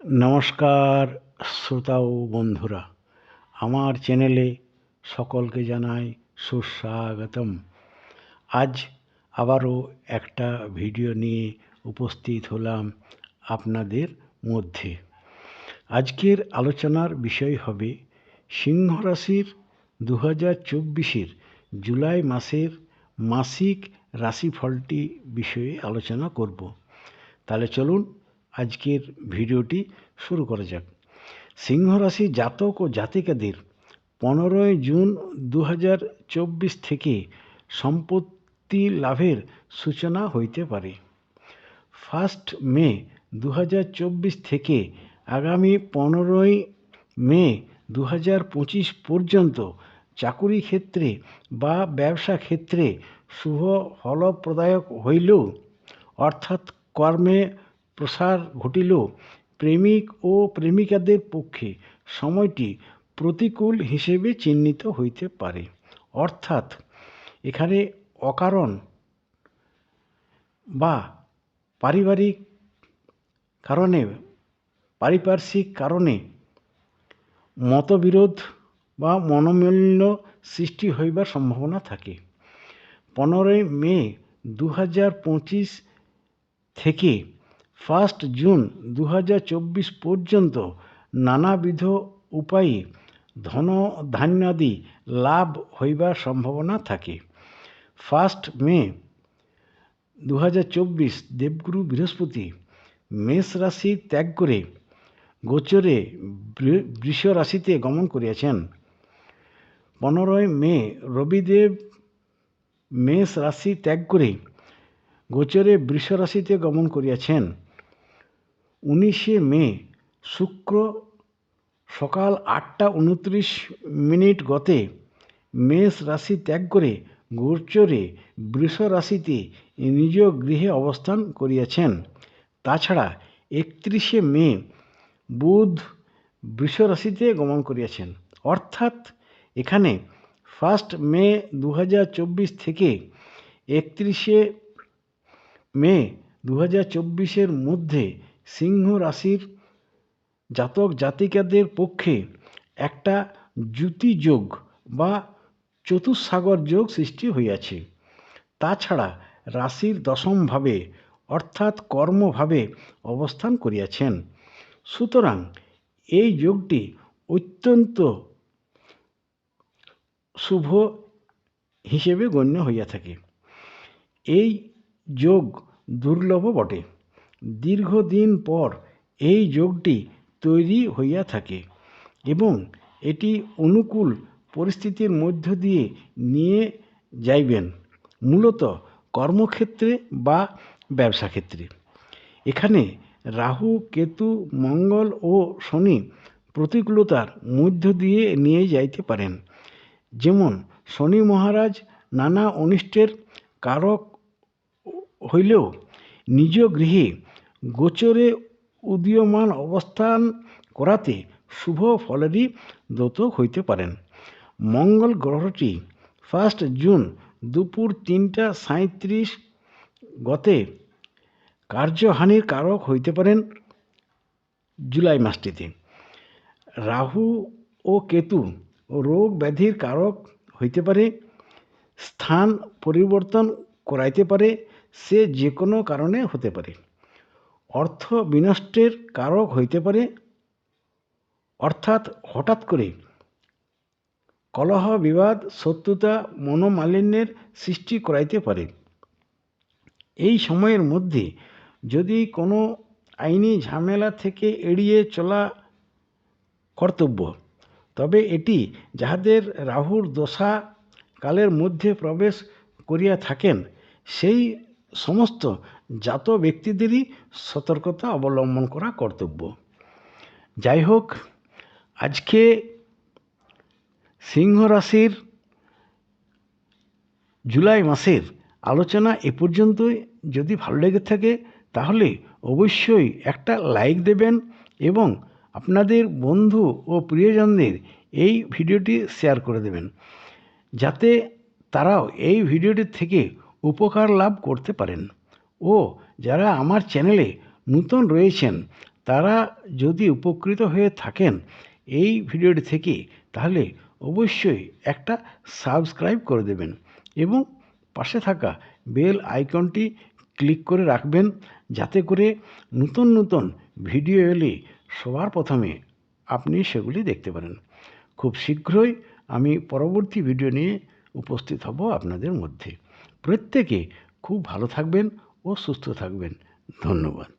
নমস্কার শ্রোতা ও বন্ধুরা, আমার চ্যানেলে সকলকে জানাই সুস্বাগতম। আজ আবারও একটা ভিডিও নিয়ে উপস্থিত হলাম আপনাদের মধ্যে। আজকের আলোচনার বিষয় হবে সিংহ রাশির দু হাজার চব্বিশের জুলাই মাসের মাসিক রাশিফলটি বিষয়ে আলোচনা করব। তাহলে চলুন আজকের ভিডিওটি শুরু করা যাক। সিংহ রাশি জাতক ও জাতিকাদের পনেরোই জুন দু হাজার চব্বিশ থেকে সম্পত্তি লাভের সূচনা হইতে পারে। ফার্স্ট মে দু হাজার চব্বিশ থেকে আগামী পনেরোই মে দু হাজার পঁচিশ পর্যন্ত চাকুরি ক্ষেত্রে বা ব্যবসা ক্ষেত্রে শুভ ফলপ্রদায়ক হইলেও অর্থাৎ কর্মে প্রসার ঘটিল। প্রেমিক ও প্রেমিকাদের পক্ষে সময়টি প্রতিকূল হিসেবে চিহ্নিত হইতে পারে। অর্থাৎ এখানে অকারণ বা পারিবারিক কারণে, পারিপার্শ্বিক কারণে মতবিরোধ বা মনোমালিন্য সৃষ্টি হইবার সম্ভাবনা থাকে। পনেরোই মে দু হাজার পঁচিশ থেকে ফার্স্ট জুন দু চব্বিশ পর্যন্ত নানাবিধ উপায়ে ধন ধান্যাদি লাভ হইবার সম্ভাবনা থাকে। ফার্স্ট মে দু চব্বিশ দেবগুরু বৃহস্পতি মেষ রাশি ত্যাগ করে গোচরে বৃষ রাশিতে গমন করিয়াছেন। পনেরোই মে রবিদেব মেষ রাশি ত্যাগ করে গোচরে বৃষ রাশিতে গমন করিয়াছেন। উনিশে মে, শুক্র সকাল আটটা উনত্রিশ মিনিট গতে মেষ রাশি ত্যাগ করে গোচরে বৃষ রাশিতে নিজ গৃহে অবস্থান করিয়াছেন। তাছাড়া একত্রিশে মে, বুধ বৃষ রাশিতে গমন করিয়াছেন। অর্থাৎ এখানে ফার্স্ট মে দু হাজার চব্বিশ থেকে একত্রিশে মে দু হাজার মধ্যে সিংহ রাশির জাতক জাতিকাদের পক্ষে একটা জ্যুতি যোগ বা চতুস্সাগর যোগ সৃষ্টি হইয়াছে। তাছাড়া রাশির দশমভাবে অর্থাৎ কর্মভাবে অবস্থান করিয়াছেন। সুতরাং এই যোগটি অত্যন্ত শুভ হিসেবে গণ্য হইয়া থাকে। এই যোগ দুর্লভ বটে। দীর্ঘদিন পর এই যোগটি তৈরি হইয়া থাকে এবং এটি অনুকূল পরিস্থিতির মধ্য দিয়ে নিয়ে যাইবেন, মূলত কর্মক্ষেত্রে বা ব্যবসা ক্ষেত্রে এখানে রাহু, কেতু, মঙ্গল ও শনি প্রতিকূলতার মধ্য দিয়ে নিয়ে যাইতে পারেন। যেমন শনি মহারাজ নানা অনিষ্টের কারক হইলেও নিজ গৃহে গোচরে উদীয়মান অবস্থান করাতে শুভ ফলেরই দ্যোতক হইতে পারেন। মঙ্গল গ্রহটি ফার্স্ট জুন দুপুর তিনটা সাঁত্রিশ গতে কার্যহানির কারক হইতে পারেন জুলাই মাসটিতে। রাহু ও কেতু রোগ ব্যাধির কারক হইতে পারে, স্থান পরিবর্তন করাইতে পারে, সে যে কোনো কারণে হতে পারে। অর্থ বিনষ্টের কারক হইতে পারে। অর্থাৎ হঠাৎ করে কলহ, বিবাদ, শত্রুতা, মনোমালিন্যের সৃষ্টি করাইতে পারে। এই সময়ের মধ্যে যদি কোনো আইনি ঝামেলা থেকে এড়িয়ে চলা কর্তব্য, তবে এটি যাহাদের রাহুর দশা কালের মধ্যে প্রবেশ করিয়া থাকেন, সেই সমস্ত জাত ব্যক্তিদেরই সতর্কতা অবলম্বন করা কর্তব্য। যাই হোক আজকে সিংহ রাশির জুলাই মাসের আলোচনা এ পর্যন্তই। যদি ভালো লেগে থাকে, তাহলে অবশ্যই একটা লাইক দেবেন এবং আপনাদের বন্ধু ও প্রিয়জনদের এই ভিডিওটি শেয়ার করে দেবেন। যাতে তারাও এই ভিডিওটি থেকে উপকার লাভ করতে পারেন। ও, যারা আমার চ্যানেলে নূতন রয়েছেন, তারা যদি উপকৃত হয়ে থাকেন এই ভিডিওটি থেকে, তাহলে অবশ্যই একটা সাবস্ক্রাইব করে দেবেন এবং পাশে থাকা বেল আইকনটি ক্লিক করে রাখবেন, যাতে করে নতুন নতুন ভিডিও এলে সবার প্রথমে আপনি সেগুলি দেখতে পারেন। খুব শীঘ্রই আমি পরবর্তী ভিডিও নিয়ে উপস্থিত হব আপনাদের মধ্যে। প্রত্যেকে খুব ভালো থাকবেন ও সুস্থ থাকবেন। ধন্যবাদ।